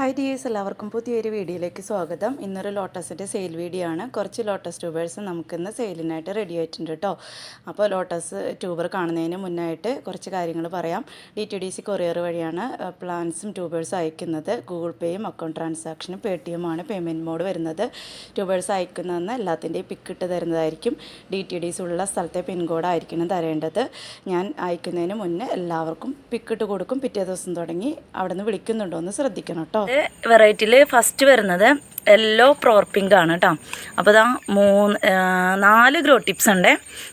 Hi dears എല്ലാവർക്കും പുതിയൊരു വീഡിയോയിലേക്ക് സ്വാഗതം. ഇന്നൊരു ലോട്ടസിന്റെ സെയിൽ വീഡിയോ ആണ്. കുറച്ച് ലോട്ടസ് ട്യൂബേഴ്സ് നമുക്കിന്ന് സെയിലിനായിട്ട് റെഡി ആയിട്ടുണ്ട് കേട്ടോ അപ്പോൾ ലോട്ടസ് ട്യൂബർ കാണുന്നതിന് മുന്നായിട്ട് കുറച്ച് കാര്യങ്ങൾ പറയാം. D T D C courier വഴിയാണ് പ്ലാൻസും ട്യൂബേഴ്സും അയക്കുന്നത്. ഗൂഗിൾ പേയും അക്കൗണ്ട് ട്രാൻസാക്ഷനും പേ ടി എമ്മാണ് പേയ്മെന്റ് മോഡ് വരുന്നത്. ട്യൂബേഴ്സ് അയക്കുന്നതെന്ന് എല്ലാത്തിന്റെയും പിക്ക് ഇട്ട് തരുന്നതായിരിക്കും. ഡി ടി ഡി സി ഉള്ള സ്ഥലത്തെ പിൻകോഡ് ആയിരിക്കണം തരേണ്ടത്. ഞാൻ അയക്കുന്നതിന് മുന്നേ എല്ലാവർക്കും പിക്ക് ഇട്ട് കൊടുക്കും. പിറ്റേ ദിവസം തുടങ്ങി അവിടെ നിന്ന് വിളിക്കുന്നുണ്ടോ എന്ന് ശ്രദ്ധിക്കണം കേട്ടോ വെറൈറ്റിയിൽ ഫസ്റ്റ് വരുന്നത് യെല്ലോ പ്രോർ പിങ്ക് ആണ് കേട്ടോ അപ്പോൾ ഇതാ മൂന്ന് നാല് ഗ്രോ ടിപ്സ് ഉണ്ട്.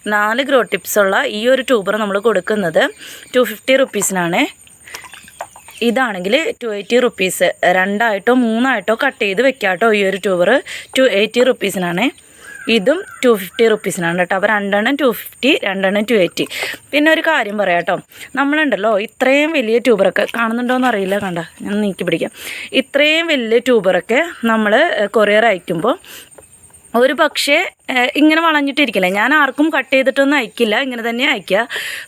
നാല് ഗ്രോ ടിപ്സ് ഉള്ള ഈ ഒരു ട്യൂബർ നമ്മൾ കൊടുക്കുന്നത് ടു ഫിഫ്റ്റി റുപ്പീസിനാണ് ഇതാണെങ്കിൽ ടു എയ്റ്റി റുപ്പീസ് രണ്ടായിട്ടോ മൂന്നായിട്ടോ കട്ട് ചെയ്ത് വെക്കാം കേട്ടോ ഈ ഒരു ട്യൂബർ ടു എയ്റ്റി റുപ്പീസിനാണ് ഇതും ടു ഫിഫ്റ്റി റുപ്പീസിനാണ് കേട്ടോ. അപ്പോൾ രണ്ടെണ്ണം ടു ഫിഫ്റ്റി രണ്ടെണ്ണം ടു എയ്റ്റി പിന്നെ ഒരു കാര്യം പറയാം കേട്ടോ. നമ്മളുണ്ടല്ലോ ഇത്രയും വലിയ ട്യൂബറൊക്കെ കാണുന്നുണ്ടോയെന്ന് അറിയില്ല കണ്ട. ഞാൻ നീക്കി പിടിക്കാം. ഇത്രയും വലിയ ട്യൂബറൊക്കെ നമ്മൾ കൊറിയർ അയക്കുമ്പോൾ ഒരു പക്ഷേ ഇങ്ങനെ വളഞ്ഞിട്ടിരിക്കില്ല? ഞാൻ ആർക്കും കട്ട് ചെയ്തിട്ടൊന്നും അയക്കില്ല. ഇങ്ങനെ തന്നെ അയക്കുക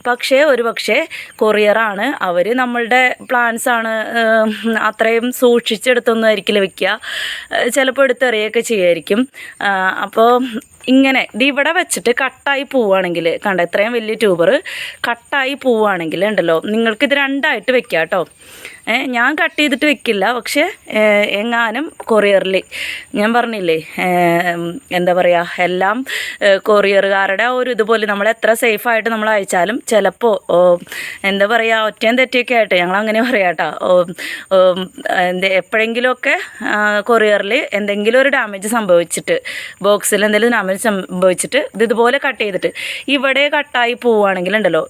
പക്ഷേ ഒരു പക്ഷേ കൊറിയറാണ് അവർ നമ്മളുടെ പ്ലാൻസ് ആണ് ഏഹ്, അത്രയും സൂക്ഷിച്ചെടുത്തൊന്നും ആയിരിക്കില്ല വെക്കുക ഏഹ്, ചിലപ്പോൾ എടുത്തെറിയൊക്കെ ചെയ്യുമായിരിക്കും അപ്പോൾ ഇങ്ങനെ ഇത് ഇവിടെ വെച്ചിട്ട് കട്ടായി പോവുകയാണെങ്കിൽ കണ്ട? ഇത്രയും വലിയ ട്യൂബർ കട്ടായി പോവുകയാണെങ്കിൽ ഉണ്ടല്ലോ നിങ്ങൾക്കിത് രണ്ടായിട്ട് വെക്കാം കേട്ടോ. ഞാൻ കട്ട് ചെയ്തിട്ട് വെക്കില്ല. പക്ഷേ എങ്ങാനും കൊറിയറിൽ ഞാൻ പറഞ്ഞില്ലേ എന്താ പറയുക എല്ലാം കൊറിയറുകാരുടെ ഒരു ഇതുപോലെ നമ്മൾ എത്ര സേഫായിട്ട് നമ്മൾ അയച്ചാലും ചിലപ്പോൾ എന്താ പറയുക ഒറ്റയും തെറ്റിയൊക്കെ ആയിട്ട് ഞങ്ങൾ അങ്ങനെ പറയാട്ടോ എപ്പോഴെങ്കിലുമൊക്കെ കൊറിയറിൽ എന്തെങ്കിലും ഒരു ഡാമേജ് സംഭവിച്ചിട്ട് ബോക്സിൽ എന്തെങ്കിലും ഡാമേജ് സംഭവിച്ചിട്ട് ഇത് ഇതുപോലെ കട്ട് ചെയ്തിട്ട് ഇവിടെ കട്ടായി പോവുകയാണെങ്കിലുണ്ടല്ലോ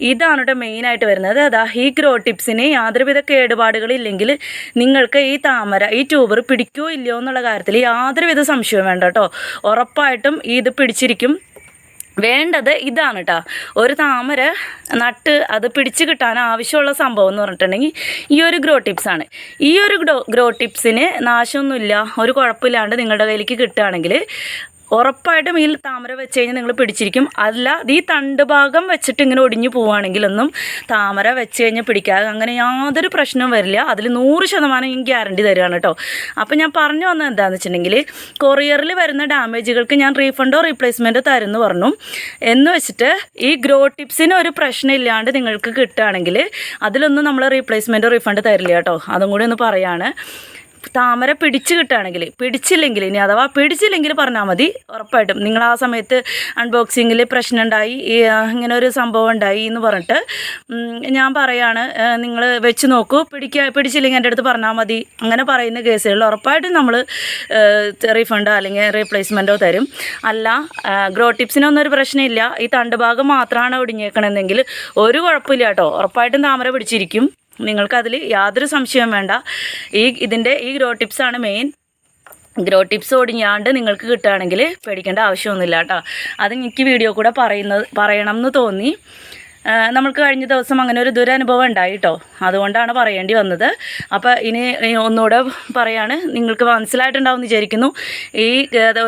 ഇതാണ് കേട്ടോ മെയിനായിട്ട് വരുന്നത്. അതാ ഈ ഗ്രോ ടിപ്സിന് യാതൊരുവിധ കേടുപാടുകളില്ലെങ്കിൽ നിങ്ങൾക്ക് ഈ താമര ഈ ട്യൂബർ പിടിക്കോ ഇല്ലയോ എന്നുള്ള കാര്യത്തിൽ യാതൊരുവിധ സംശയവും വേണ്ട കേട്ടോ ഉറപ്പായിട്ടും ഇത് പിടിച്ചിരിക്കും. വേണ്ടത് ഇതാണ് കേട്ടോ ഒരു താമര നട്ട് അത് പിടിച്ച് കിട്ടാൻ ആവശ്യമുള്ള സംഭവം എന്ന് പറഞ്ഞിട്ടുണ്ടെങ്കിൽ ഈ ഒരു ഗ്രോ ടിപ്സാണ് ഈ ഒരു ഗ്രോ ഗ്രോ ടിപ്സിന് നാശമൊന്നുമില്ല ഒരു കുഴപ്പമില്ലാണ്ട് നിങ്ങളുടെ കയ്യിലേക്ക് കിട്ടുകയാണെങ്കിൽ ഉറപ്പായിട്ടും ഈ താമര വെച്ച് കഴിഞ്ഞാൽ നിങ്ങൾ പിടിച്ചിരിക്കും. അല്ല ഈ തണ്ട് ഭാഗം വെച്ചിട്ട് ഇങ്ങനെ ഒടിഞ്ഞു പോവുകയാണെങ്കിലൊന്നും താമര വെച്ച് കഴിഞ്ഞാൽ പിടിക്കാതെ അങ്ങനെ യാതൊരു പ്രശ്നവും വരില്ല. അതിൽ നൂറ് ശതമാനം ഞാൻ ഗ്യാരണ്ടി തരികയാണ് കേട്ടോ. അപ്പോൾ ഞാൻ പറഞ്ഞു വന്നത് എന്താണെന്ന് വെച്ചിട്ടുണ്ടെങ്കിൽ കൊറിയറിൽ വരുന്ന ഡാമേജുകൾക്ക് ഞാൻ റീഫണ്ടോ റീപ്ലേസ്മെന്റോ തരുമെന്ന് പറഞ്ഞു. എന്ന് വെച്ചിട്ട് ഈ ഗ്രോ ടിപ്സിന് ഒരു പ്രശ്നം ഇല്ലാണ്ട് നിങ്ങൾക്ക് കിട്ടുകയാണെങ്കിൽ അതിലൊന്നും നമ്മൾ റീപ്ലേസ്മെന്റോ റീഫണ്ട് തരില്ല കേട്ടോ. അതും കൂടി ഒന്ന് പറയാണ്. താമര പിടിച്ച് കിട്ടുകയാണെങ്കിൽ പിടിച്ചില്ലെങ്കിൽ ഇനി അഥവാ പിടിച്ചില്ലെങ്കിൽ പറഞ്ഞാൽ മതി ഉറപ്പായിട്ടും. നിങ്ങൾ ആ സമയത്ത് അൺബോക്സിങ്ങിൽ പ്രശ്നം ഉണ്ടായി ഇങ്ങനെ ഒരു സംഭവം ഉണ്ടായി എന്ന് പറഞ്ഞിട്ട് ഞാൻ പറയാണ് നിങ്ങൾ വെച്ച് നോക്കൂ പിടിക്ക പിടിച്ചില്ലെങ്കിൽ എന്റെ അടുത്ത് പറഞ്ഞാൽ മതി. അങ്ങനെ പറയുന്ന കേസുകളിൽ ഉറപ്പായിട്ടും നമ്മൾ റീഫണ്ടോ അല്ലെങ്കിൽ റീപ്ലേസ്മെന്റോ തരും. അല്ല ഗ്രോ ടിപ്സിനൊന്നും ഒരു പ്രശ്നമില്ല. ഈ തണ്ട് ഭാഗം മാത്രമാണ് ഒടിഞ്ഞേക്കണമെന്നെങ്കിൽ ഒരു കുഴപ്പമില്ല കേട്ടോ. ഉറപ്പായിട്ടും താമര പിടിച്ചിരിക്കും. നിങ്ങൾക്കതിൽ യാതൊരു സംശയവും വേണ്ട. ഈ ഇതിന്റെ ഈ ഗ്രോ ടിപ്സാണ് മെയിൻ ഗ്രോ ടിപ്സ് ഒടിഞ്ഞാണ്ട് നിങ്ങൾക്ക് കിട്ടുകയാണെങ്കിൽ പേടിക്കേണ്ട ആവശ്യമൊന്നുമില്ല കേട്ടോ. അത് എനിക്ക് വീഡിയോ കൂടെ പറയുന്നത് പറയണം എന്ന് തോന്നി. ആ, നമ്മൾക്ക് കഴിഞ്ഞ ദിവസം അങ്ങനെ ഒരു ദുരനുഭവം ഉണ്ടായി കേട്ടോ അതുകൊണ്ടാണ് പറയേണ്ടി വന്നത്. അപ്പോൾ ഇനി ഒന്നുകൂടെ പറയാണ്. നിങ്ങൾക്ക് മനസ്സിലായിട്ടുണ്ടാവും എന്ന് വിചാരിക്കുന്നു. ഈ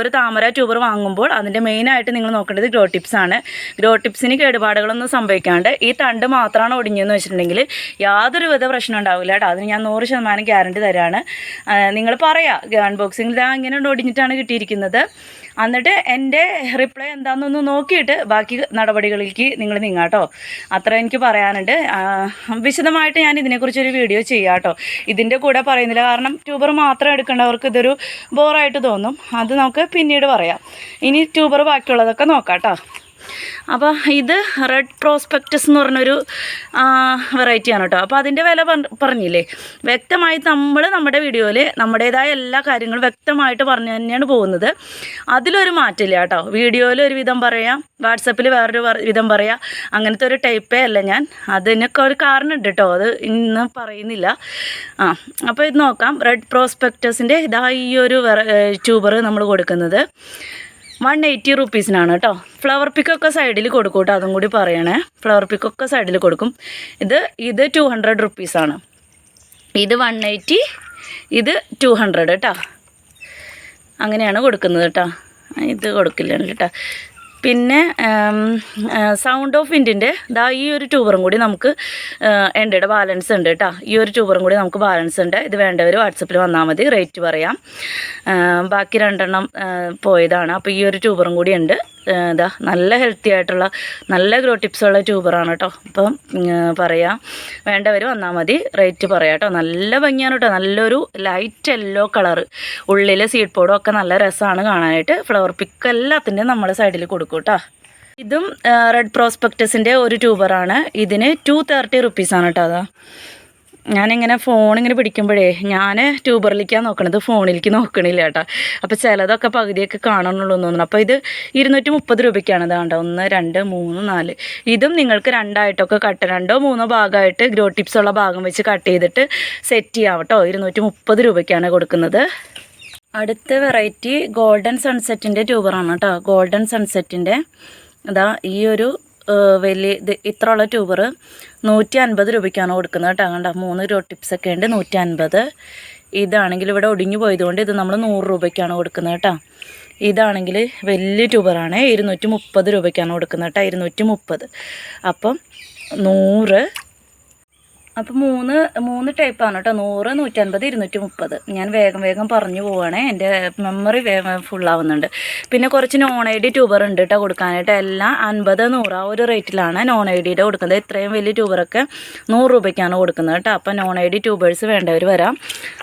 ഒരു താമര ട്യൂബർ വാങ്ങുമ്പോൾ അതിന്റെ മെയിനായിട്ട് നിങ്ങൾ നോക്കേണ്ടത് ഗ്രോ ടിപ്സാണ് ഗ്രോ ടിപ്സിന് കേടുപാടുകളൊന്നും സംഭവിക്കാണ്ട് ഈ തണ്ട് മാത്രമാണ് ഒടിഞ്ഞെന്ന് വെച്ചിട്ടുണ്ടെങ്കിൽ യാതൊരു വിധ പ്രശ്നം ഉണ്ടാവില്ല കേട്ടോ അതിന് ഞാൻ നൂറ് ശതമാനം ഗ്യാരണ്ടി തരാണ്. നിങ്ങൾ പറയാം ബോക്സിങ്ങിൽ ഇതാ ഇങ്ങനെ ഒടിഞ്ഞിട്ടാണ് കിട്ടിയിരിക്കുന്നത്. എന്നിട്ട് എന്റെ റിപ്ലൈ എന്താണെന്നൊന്ന് നോക്കിയിട്ട് ബാക്കി നടപടികളിലേക്ക് നിങ്ങൾ നീങ്ങാട്ടോ അത്ര എനിക്ക് പറയാനുണ്ട്. വിശദമായിട്ട് ഞാൻ ഇതിനെക്കുറിച്ചൊരു വീഡിയോ ചെയ്യാം കേട്ടോ. ഇതിന്റെ കൂടെ പറയുന്നില്ല. കാരണം ട്യൂബർ മാത്രം എടുക്കേണ്ടവർക്ക് ഇതൊരു ബോറായിട്ട് തോന്നും. അത് നമുക്ക് പിന്നീട് പറയാം. ഇനി ട്യൂബർ ബാക്കിയുള്ളതൊക്കെ നോക്കാം കേട്ടോ. അപ്പോൾ ഇത് റെഡ് പ്രോസ്പെക്റ്റസ് എന്ന് പറഞ്ഞൊരു വെറൈറ്റിയാണ് കേട്ടോ അപ്പോൾ അതിന്റെ വില പറ- പറഞ്ഞില്ലേ? വ്യക്തമായി നമ്മൾ നമ്മുടെ വീഡിയോയിൽ നമ്മുടേതായ എല്ലാ കാര്യങ്ങളും വ്യക്തമായിട്ട് പറഞ്ഞു തന്നെയാണ് പോകുന്നത്. അതിലൊരു മാറ്റമില്ല കേട്ടോ വീഡിയോയിൽ ഒരു വിധം പറയാം വാട്സപ്പിൽ വേറൊരു വിധം പറയാം. അങ്ങനത്തെ ഒരു ടൈപ്പേ അല്ല ഞാൻ. അതിനൊക്കെ ഒരു കാരണമുണ്ട് കേട്ടോ അത് ഇന്ന് പറയുന്നില്ല. ആ അപ്പോൾ ഇത് നോക്കാം. റെഡ് പ്രോസ്പെക്റ്റസിന്റെ ഇതാ ഈ ഒരു ട്യൂബർ നമ്മൾ കൊടുക്കുന്നത്. വൺ എയ്റ്റി റുപ്പീസിനാണ് കേട്ടോ ഫ്ലവർ പിക്കൊക്കെ സൈഡിൽ കൊടുക്കും കേട്ടോ അതും കൂടി പറയണേ. ഫ്ലവർ പിക്കൊക്കെ സൈഡിൽ കൊടുക്കും. ഇത് ഇത് ടു ഹൺഡ്രഡ് റുപ്പീസാണ് ഇത് വൺ എയ്റ്റി ഇത് ടു ഹൺഡ്രഡ് കേട്ടോ അങ്ങനെയാണ് കൊടുക്കുന്നത് കേട്ടോ ഇത് കൊടുക്കില്ല കേട്ടോ പിന്നെ സൗണ്ട് ഓഫ് വിൻഡിന്റെ ദാ ഈ ഒരു ട്യൂബറും കൂടി നമുക്ക് ഇവിടെ ബാലൻസ് ഉണ്ട് കേട്ടോ ഈ ഒരു ട്യൂബറും കൂടി നമുക്ക് ബാലൻസ് ഉണ്ട്. ഇത് വേണ്ടവർ വാട്സപ്പിൽ വന്നാൽ മതി റേറ്റ് പറയാം. ബാക്കി രണ്ടെണ്ണം പോയതാണ്. അപ്പോൾ ഈ ഒരു ട്യൂബറും കൂടി ഉണ്ട്. ഇതാ നല്ല ഹെൽത്തി ആയിട്ടുള്ള നല്ല ഗ്രോ ടിപ്സ് ഉള്ള ട്യൂബറാണ് കേട്ടോ അപ്പം പറയാം. വേണ്ടവർ വന്നാൽ മതി റേറ്റ് പറയാം കേട്ടോ നല്ല ഭംഗിയാണ് കേട്ടോ നല്ലൊരു ലൈറ്റ് യെല്ലോ കളറ് ഉള്ളിൽ സീഡ് പോഡും ഒക്കെ നല്ല രസമാണ് കാണാനായിട്ട്. ഫ്ലവർ പിക്ക് എല്ലാത്തിന്റെയും നമ്മുടെ സൈഡിൽ കൊടുക്കും. കേട്ടോ ഇതും റെഡ് പ്രോസ്പെക്ടസിന്റെ ഒരു ട്യൂബറാണ്. ഇതിന് ടു തേർട്ടി റുപ്പീസാണ് കേട്ടോ അതാ. ഞാനിങ്ങനെ ഫോണിങ്ങനെ പിടിക്കുമ്പോഴേ ഞാൻ ട്യൂബറിലേക്കാണ് നോക്കണത്. ഫോണിലേക്ക് നോക്കണില്ല കേട്ടോ അപ്പോൾ ചിലതൊക്കെ പകുതിയൊക്കെ കാണണമെന്നുള്ളൂ എന്ന് തോന്നുന്നു. അപ്പോൾ ഇത് ഇരുന്നൂറ്റി മുപ്പത് രൂപയ്ക്കാണ് കണ്ടോ ഒന്ന് രണ്ട് മൂന്ന് നാല്. ഇതും നിങ്ങൾക്ക് രണ്ടായിട്ടൊക്കെ കട്ട് രണ്ടോ മൂന്നോ ഭാഗമായിട്ട് ഗ്രോ ടിപ്സ് ഉള്ള ഭാഗം വെച്ച് കട്ട് ചെയ്തിട്ട് സെറ്റ് ചെയ്യാം കേട്ടോ ഇരുന്നൂറ്റി മുപ്പത് രൂപയ്ക്കാണ് കൊടുക്കുന്നത്. അടുത്ത വെറൈറ്റി ഗോൾഡൻ സൺസെറ്റിന്റെ ട്യൂബറാണ് കേട്ടോ. ഗോൾഡൻ സൺസെറ്റിന്റെ അതാ ഈ ഒരു വലിയ ഇത് ഇത്ര ഉള്ള ട്യൂബർ നൂറ്റി അൻപത് രൂപയ്ക്കാണ് കൊടുക്കുന്നത് കേട്ടോ. കണ്ട? മൂന്ന് രൂപ ടിപ്സ് ഒക്കെ ഉണ്ട് നൂറ്റി അൻപത് ഇതാണെങ്കിൽ ഇവിടെ ഒടിഞ്ഞു പോയതുകൊണ്ട് ഇത് നമ്മൾ നൂറ് രൂപയ്ക്കാണ് കൊടുക്കുന്നത് കേട്ടോ. ഇതാണെങ്കിൽ വലിയ ട്യൂബറാണ് ഇരുന്നൂറ്റി മുപ്പത് രൂപയ്ക്കാണ് കൊടുക്കുന്നത് കേട്ടോ ഇരുന്നൂറ്റി മുപ്പത് അപ്പം നൂറ് അപ്പോൾ മൂന്ന് മൂന്ന് ടൈപ്പാണ് കേട്ടോ നൂറ് നൂറ്റൻപത് ഇരുന്നൂറ്റി മുപ്പത് ഞാൻ വേഗം വേഗം പറഞ്ഞു പോവുകയാണേ എന്റെ മെമ്മറി ഫുള്ളാവുന്നുണ്ട് പിന്നെ കുറച്ച് നോൺ ഐ ഡി ട്യൂബർ ഉണ്ട് കേട്ടോ കൊടുക്കാനായിട്ട്. എല്ലാം അൻപത് നൂറ് ആ ഒരു റേറ്റിലാണ് നോൺ ഐ ഡിയുടെ കൊടുക്കുന്നത്. ഇത്രയും വലിയ ട്യൂബറൊക്കെ നൂറ് രൂപയ്ക്കാണ് കൊടുക്കുന്നത് കേട്ടോ അപ്പോൾ നോൺ ഐ ഡി ട്യൂബേഴ്സ് വേണ്ടവർ വരാം.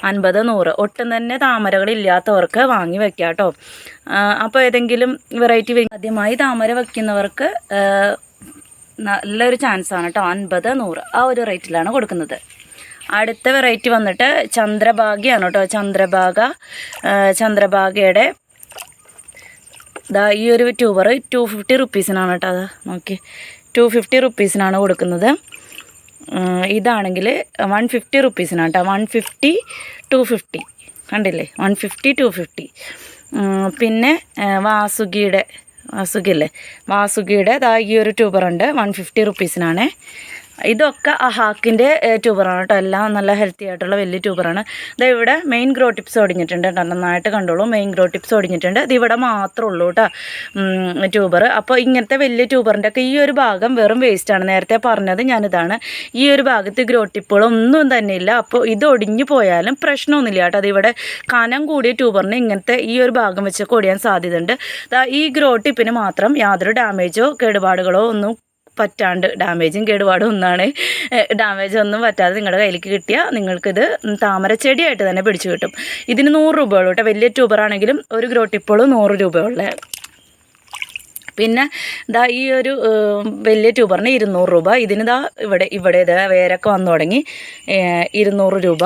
അൻപത് നൂറ്. ഒട്ടും തന്നെ താമരകളില്ലാത്തവർക്ക് വാങ്ങി വെക്കാം കേട്ടോ അപ്പോൾ ഏതെങ്കിലും വെറൈറ്റി ആദ്യമായി താമര വയ്ക്കുന്നവർക്ക് നല്ലൊരു ചാൻസ് ആണ് കേട്ടോ അൻപത് നൂറ് ആ ഒരു റേറ്റിലാണ് കൊടുക്കുന്നത്. അടുത്ത വെറൈറ്റി വന്നിട്ട് ചന്ദ്രഭാഗ്യാണ് കേട്ടോ ചന്ദ്രഭാഗ ചന്ദ്രഭാഗയുടെ ദാ ഈ ഒരു ട്യൂബർ ടു ഫിഫ്റ്റി റുപ്പീസിനാണ് കേട്ടോ അത്. നോക്കി ടു ഫിഫ്റ്റി റുപ്പീസിനാണ് കൊടുക്കുന്നത്. ഇതാണെങ്കിൽ വൺ ഫിഫ്റ്റി റുപ്പീസിനാണ് കേട്ടോ വൺ ഫിഫ്റ്റി ടു ഫിഫ്റ്റി കണ്ടില്ലേ? വൺ ഫിഫ്റ്റി ടു ഫിഫ്റ്റി പിന്നെ ആ, വാസുകിയുടെ വാസുകിയല്ലേ വാസുകിയുടെ ദാ ഈ ഒരു ട്യൂബറുണ്ട് വൺ ഫിഫ്റ്റി റുപ്പീസിനാണ് ഇതൊക്കെ അഹാക്കിന്റെ ട്യൂബറാണ് കേട്ടോ. എല്ലാം നല്ല ഹെൽത്തി ആയിട്ടുള്ള വലിയ ട്യൂബറാണ്. ഇതാ ഇവിടെ മെയിൻ ഗ്രോ ടിപ്സ് ഒടിഞ്ഞിട്ടുണ്ട് കേട്ടോ. നന്നായിട്ട് കണ്ടോളൂ. മെയിൻ ഗ്രോ ടിപ്സ് ഒടിഞ്ഞിട്ടുണ്ട് ഇത് ഇവിടെ മാത്രമേ ഉള്ളൂ കേട്ടോ ട്യൂബർ. അപ്പോൾ ഇങ്ങനത്തെ വലിയ ട്യൂബറിന്റെ ഒക്കെ ഈ ഒരു ഭാഗം വെറും വേസ്റ്റാണ് നേരത്തെ പറഞ്ഞത് ഞാനിതാണ്. ഈ ഒരു ഭാഗത്ത് ഗ്രോ ടിപ്പുകളൊന്നും തന്നെ ഇല്ല. അപ്പോൾ ഇത് ഒടിഞ്ഞു പോയാലും പ്രശ്നമൊന്നുമില്ല കേട്ടോ. അതിവിടെ കനം കൂടിയ ട്യൂബറിന് ഇങ്ങനത്തെ ഈ ഒരു ഭാഗം വെച്ചൊക്കെ ഒടിയാൻ സാധ്യതയുണ്ട്. ഈ ഗ്രോ ടിപ്പിന് മാത്രം യാതൊരു ഡാമേജോ കേടുപാടുകളോ ഒന്നും പറ്റാണ്ട് ഡാമേജും കേടുപാടും ഒന്നാണ്. ഡാമേജ് ഒന്നും പറ്റാതെ നിങ്ങളുടെ കയ്യിലേക്ക് കിട്ടിയാൽ നിങ്ങൾക്കിത് താമരച്ചെടിയായിട്ട് തന്നെ പിടിച്ചു കിട്ടും. ഇതിന് നൂറ് രൂപയുള്ളൂ കേട്ടോ. വലിയ ട്യൂബറാണെങ്കിലും ഒരു ഗ്രോ ടിപ്പോളും നൂറ് രൂപയുള്ള. പിന്നെ ദാ ഈ ഒരു വലിയ ട്യൂബറിന് ഇരുന്നൂറ് രൂപ. ഇതിന് ദാ ഇവിടെ ഇവിടെ വേരൊക്കെ വന്നു തുടങ്ങി ഇരുന്നൂറ് രൂപ.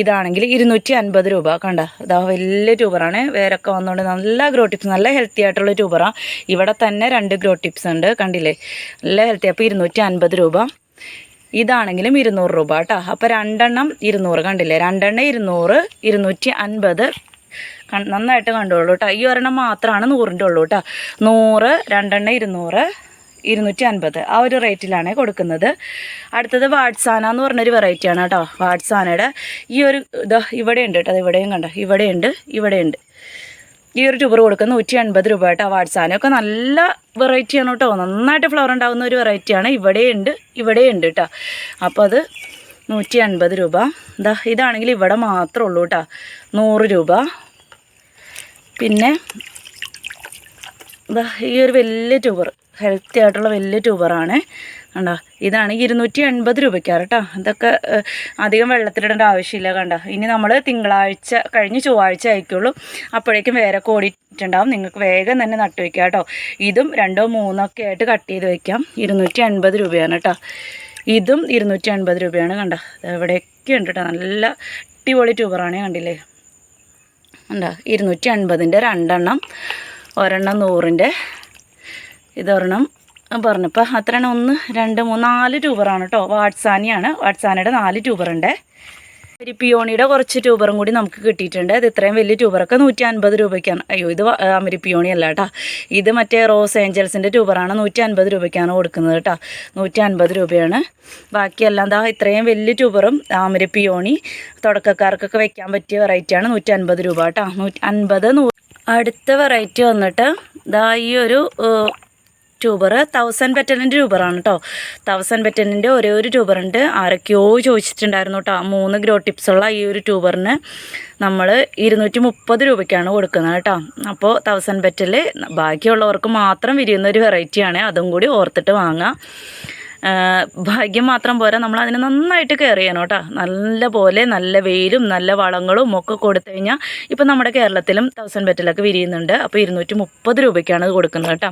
ഇതാണെങ്കിൽ ഇരുന്നൂറ്റി അൻപത് രൂപ. കണ്ട? ഇതാ വലിയ ട്യൂബറാണ് വേരൊക്കെ വന്നുകൊണ്ട് നല്ല ഗ്രോ ടിപ്സ് നല്ല ഹെൽത്തി ആയിട്ടുള്ള ട്യൂബറാണ് ഇവിടെ തന്നെ രണ്ട് ഗ്രോ ടിപ്സ് ഉണ്ട്. കണ്ടില്ലേ? നല്ല ഹെൽത്തി അപ്പോൾ ഇരുന്നൂറ്റി അൻപത് രൂപ. ഇതാണെങ്കിലും ഇരുന്നൂറ് രൂപ കേട്ടോ അപ്പോൾ രണ്ടെണ്ണം ഇരുന്നൂറ്. കണ്ടില്ലേ? രണ്ടെണ്ണം ഇരുന്നൂറ് ഇരുന്നൂറ്റി അൻപത് നന്നായിട്ട് കണ്ടോളൂ കേട്ടോ ഈ ഒരെണ്ണം മാത്രമാണ് നൂറിന്റെ ഉള്ളൂ കേട്ടോ നൂറ് രണ്ടെണ്ണം ഇരുന്നൂറ് ഇരുന്നൂറ്റി അൻപത് ആ ഒരു റേറ്റിലാണ് കൊടുക്കുന്നത്. അടുത്തത് വാട്സാന എന്ന് പറഞ്ഞൊരു വെറൈറ്റിയാണ് കേട്ടോ. വാട്സാനയുടെ ഈ ഒരു ഇത് ഇവിടെ ഉണ്ട് കേട്ടോ. അത് ഇവിടെയും കണ്ടോ? ഇവിടെയുണ്ട് ഇവിടെയുണ്ട്. ഈ ഒരു ട്യൂബർ കൊടുക്കുന്ന നൂറ്റി അൻപത് രൂപ കേട്ടോ വാട്സാനൊക്കെ നല്ല വെറൈറ്റിയാണ് കേട്ടോ. നന്നായിട്ട് ഫ്ലവർ ഉണ്ടാകുന്ന ഒരു വെറൈറ്റിയാണ് ഇവിടെയുണ്ട് ഇവിടെയുണ്ട് കേട്ടോ. അപ്പോൾ അത് നൂറ്റി അൻപത് രൂപ. ഇതാ ഇതാണെങ്കിൽ ഇവിടെ മാത്രമേ ഉള്ളൂ കേട്ടോ. നൂറ് രൂപ. പിന്നെ ഈ ഒരു വലിയ ട്യൂബർ ഹെൽത്തി ആയിട്ടുള്ള വലിയ ട്യൂബറാണ് കണ്ടോ? ഇതാണ് ഇരുന്നൂറ്റി എൺപത് രൂപയ്ക്കാണ് കേട്ടോ ഇതൊക്കെ അധികം വെള്ളത്തിലിടേണ്ട ആവശ്യമില്ല കണ്ടോ? ഇനി നമ്മൾ തിങ്കളാഴ്ച കഴിഞ്ഞ് ചൊവ്വാഴ്ച ആയിക്കുള്ളൂ അപ്പോഴേക്കും വേറെ കോടിയിട്ടുണ്ടാവും നിങ്ങൾക്ക് വേഗം തന്നെ നട്ടു വയ്ക്കാം കേട്ടോ ഇതും രണ്ടോ മൂന്നോ ഒക്കെ ആയിട്ട് കട്ട് ചെയ്ത് വയ്ക്കാം ഇരുന്നൂറ്റി എൺപത് രൂപയാണ് കേട്ടോ ഇതും ഇരുന്നൂറ്റി എൺപത് രൂപയാണ് കണ്ടോ? എവിടെയൊക്കെ ഉണ്ട് കേട്ടോ നല്ല അടിപൊളി ട്യൂബറാണ് കണ്ടില്ലേ? കണ്ടോ? ഇരുന്നൂറ്റി അൻപതിന്റെ രണ്ടെണ്ണം ഒരെണ്ണം നൂറിന്റെ ഇതൊരെണ്ണം. പറഞ്ഞപ്പോൾ അത്രയാണ് ഒന്ന് രണ്ട് മൂന്ന് നാല് ട്യൂബറാണ് കേട്ടോ വാട്സാനിയാണ്. വാട്സാനയുടെ നാല് ട്യൂബറുണ്ട്. ഒരു പിയോണിയുടെ കുറച്ച് ട്യൂബറും കൂടി നമുക്ക് കിട്ടിയിട്ടുണ്ട്. ഇത് ഇത്രയും വലിയ ട്യൂബറൊക്കെ നൂറ്റി അൻപത് രൂപയ്ക്കാണ്. അയ്യോ ഇത് അമരി പിയോണി അല്ല കേട്ടോ ഇത് മറ്റേ റോസ് ഏഞ്ചൽസിന്റെ ട്യൂബറാണ് നൂറ്റി അൻപത് രൂപയ്ക്കാണ് കൊടുക്കുന്നത് കേട്ടോ നൂറ്റി അൻപത് രൂപയാണ്. ബാക്കിയെല്ലാം ദാ ഇത്രയും വലിയ ട്യൂബറും അമരി പിയോണി തുടക്കക്കാർക്കൊക്കെ വെക്കാൻ പറ്റിയ വെറൈറ്റിയാണ് നൂറ്റി അൻപത് രൂപ കേട്ടോ നൂറ്റി അൻപത് നൂ അടുത്ത വെറൈറ്റി വന്നിട്ട് ദാ ഈ ഒരു ട്യൂബർ തൗസൻഡ് പെറ്റലിന്റെ ട്യൂബറാണ് കേട്ടോ തൗസൻഡ് പെറ്റലിന്റെ ഒരേ ഒരു ട്യൂബറുണ്ട് ആരൊക്കെയോ ചോദിച്ചിട്ടുണ്ടായിരുന്നു കേട്ടോ മൂന്ന് ഗ്രോ ടിപ്സുള്ള ഈ ഒരു ട്യൂബറിന് നമ്മൾ ഇരുന്നൂറ്റി മുപ്പത് രൂപയ്ക്കാണ് കൊടുക്കുന്നത് കേട്ടോ അപ്പോൾ തൗസൻഡ് പെറ്റൽ ബാക്കിയുള്ളവർക്ക് മാത്രം വിരിയുന്ന ഒരു വെറൈറ്റിയാണ് അതും കൂടി ഓർത്തിട്ട് വാങ്ങാം. ഭാഗ്യം മാത്രം പോരാ. നമ്മൾ അതിനെ നന്നായിട്ട് കെയർ ചെയ്യണം കേട്ടോ. നല്ല പോലെ നല്ല വെയിലും നല്ല വളങ്ങളും ഒക്കെ കൊടുത്തു കഴിഞ്ഞാൽ ഇപ്പം നമ്മുടെ കേരളത്തിലും തൗസൻഡ് ബെറ്റിലൊക്കെ വിരിയുന്നുണ്ട്. അപ്പോൾ ഇരുന്നൂറ്റി മുപ്പത് രൂപയ്ക്കാണ് ഇത് കൊടുക്കുന്നത് കേട്ടോ.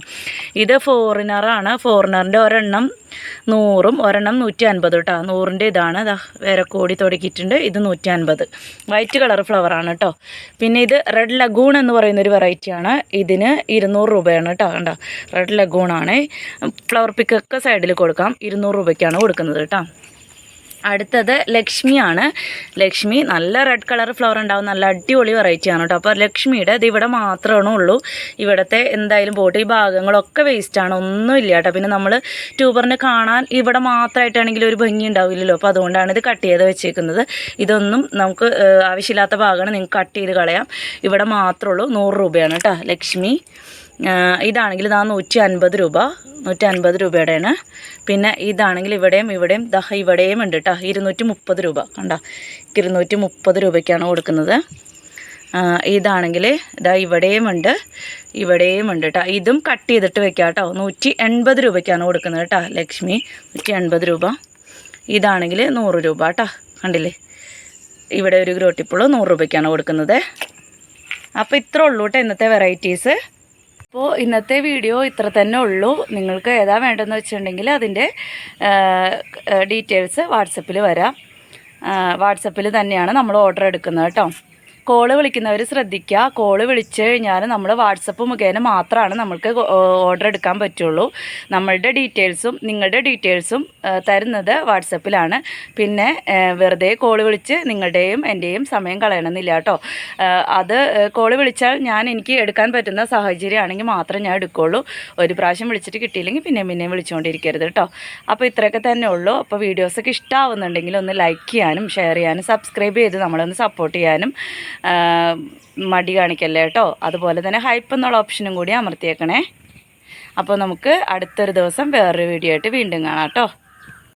ഇത് ഫോറിനറാണ് ഫോറിനറിന്റെ ഒരെണ്ണം നൂറും ഒരെണ്ണം നൂറ്റി അൻപത് കേട്ടോ. നൂറിന്റെ ഇതാണ്. ഇതാ വേറെ കോടി തുടക്കിയിട്ടുണ്ട്. ഇത് നൂറ്റി അൻപത് വൈറ്റ് കളർ ഫ്ലവറാണ് കേട്ടോ. പിന്നെ ഇത് റെഡ് ലഗൂൺ എന്ന് പറയുന്നൊരു വെറൈറ്റിയാണ് ഇതിന് ഇരുന്നൂറ് രൂപയാണ് കേട്ടോ. കണ്ടോ? റെഡ് ലഗൂൺ ആണ്. ഫ്ലവർ പിക്കൊക്കെ സൈഡിൽ കൊടുക്കാം. ഇരുന്നൂറ് രൂപയ്ക്കാണ് കൊടുക്കുന്നത് കേട്ടോ. അടുത്തത് ലക്ഷ്മിയാണ്. ലക്ഷ്മി നല്ല റെഡ് കളർ ഫ്ലവർ ഉണ്ടാവും. നല്ല അടിപൊളി വെറൈറ്റിയാണ് കേട്ടോ. അപ്പോൾ ലക്ഷ്മിയുടെ ഇത് ഇവിടെ മാത്രമേ ഉള്ളൂ. ഇവിടുത്തെ എന്തായാലും പോട്ട് ഈ ഭാഗങ്ങളൊക്കെ വേസ്റ്റാണ് ഒന്നുമില്ല കേട്ടോ. പിന്നെ നമ്മൾ ട്യൂബറിന് കാണാൻ ഇവിടെ മാത്രമായിട്ടാണെങ്കിൽ ഒരു ഭംഗി ഉണ്ടാവില്ലല്ലോ. അപ്പോൾ അതുകൊണ്ടാണ് ഇത് കട്ട് ചെയ്ത് വെച്ചേക്കുന്നത്. ഇതൊന്നും നമുക്ക് ആവശ്യമില്ലാത്ത ഭാഗമാണ്. നിങ്ങൾക്ക് കട്ട് ചെയ്ത് കളയാം. ഇവിടെ മാത്രമേ ഉള്ളൂ. നൂറ് രൂപയാണ് കേട്ടോ ലക്ഷ്മി. ഇതാണെങ്കിൽ ഇതാ നൂറ്റി അൻപത് രൂപ. നൂറ്റി അൻപത് രൂപയുടെയാണ്. പിന്നെ ഇതാണെങ്കിൽ ഇവിടെയും ഇവിടെയും ദഹ ഇവിടെയും ഉണ്ട് കേട്ടോ ഇരുന്നൂറ്റി മുപ്പത് രൂപ. കണ്ട? ഇരുന്നൂറ്റി മുപ്പത് രൂപയ്ക്കാണ് കൊടുക്കുന്നത്. ഇതാണെങ്കിൽ ഇതാ ഇവിടെയും ഉണ്ട്. ഇവിടെയും ഉണ്ട് കേട്ടോ ഇതും കട്ട് ചെയ്തിട്ട് വെക്കാം കേട്ടോ നൂറ്റി എൺപത് രൂപയ്ക്കാണ് കൊടുക്കുന്നത് കേട്ടോ ലക്ഷ്മി. നൂറ്റി എൺപത് രൂപ. ഇതാണെങ്കിൽ നൂറ് രൂപ കേട്ടോ കണ്ടില്ലേ? ഇവിടെ ഒരു ഗ്രോട്ടിപ്പുള്ളൂ നൂറ് രൂപയ്ക്കാണ് കൊടുക്കുന്നത്. അപ്പോൾ ഇത്ര ഉള്ളൂ കേട്ടോ ഇന്നത്തെ വെറൈറ്റീസ്. അപ്പോൾ ഇന്നത്തെ വീഡിയോ ഇത്ര തന്നെ ഉള്ളൂ. നിങ്ങൾക്ക് ഏതാ വേണ്ടതെന്ന് വെച്ചിട്ടുണ്ടെങ്കിൽ അതിന്റെ ഡീറ്റെയിൽസ് വാട്സപ്പിൽ വരാം. വാട്സപ്പിൽ തന്നെയാണ് നമ്മൾ ഓർഡർ എടുക്കുന്നത് കേട്ടോ. കോൾ വിളിക്കുന്നവർ ശ്രദ്ധിക്കുക കോൾ വിളിച്ച് കഴിഞ്ഞാൽ നമ്മൾ വാട്സപ്പ് മുഖേന മാത്രമാണ് നമ്മൾക്ക് ഓർഡർ എടുക്കാൻ പറ്റുള്ളൂ. നമ്മളുടെ ഡീറ്റെയിൽസും നിങ്ങളുടെ ഡീറ്റെയിൽസും തരുന്നത് വാട്സപ്പിലാണ് പിന്നെ വെറുതെ കോൾ വിളിച്ച് നിങ്ങളുടെയും എന്റെയും സമയം കളയണമെന്നില്ല കേട്ടോ അത് കോൾ വിളിച്ചാൽ ഞാൻ എനിക്ക് എടുക്കാൻ പറ്റുന്ന സാഹചര്യമാണെങ്കിൽ മാത്രം ഞാൻ എടുക്കുകയുള്ളൂ ഒരു പ്രാവശ്യം വിളിച്ചിട്ട് കിട്ടിയില്ലെങ്കിൽ പിന്നെയും പിന്നെയും വിളിച്ചുകൊണ്ടിരിക്കരുത് കേട്ടോ അപ്പോൾ ഇത്രയൊക്കെ തന്നെ ഉള്ളൂ. അപ്പോൾ വീഡിയോസൊക്കെ ഇഷ്ടമാവുന്നുണ്ടെങ്കിൽ ഒന്ന് ലൈക്ക് ചെയ്യാനും ഷെയർ ചെയ്യാനും സബ്സ്ക്രൈബ് ചെയ്ത് നമ്മളൊന്ന് സപ്പോർട്ട് ചെയ്യാനും. മടി കാണിക്കല്ലേ കേട്ടോ? അതുപോലെ തന്നെ ഹൈപ്പ് എന്നുള്ള ഓപ്ഷനും കൂടി അമർത്തിയേക്കണേ. അപ്പോൾ നമുക്ക് അടുത്തൊരു ദിവസം വേറൊരു വീഡിയോ ആയിട്ട് വീണ്ടും കാണാം കേട്ടോ.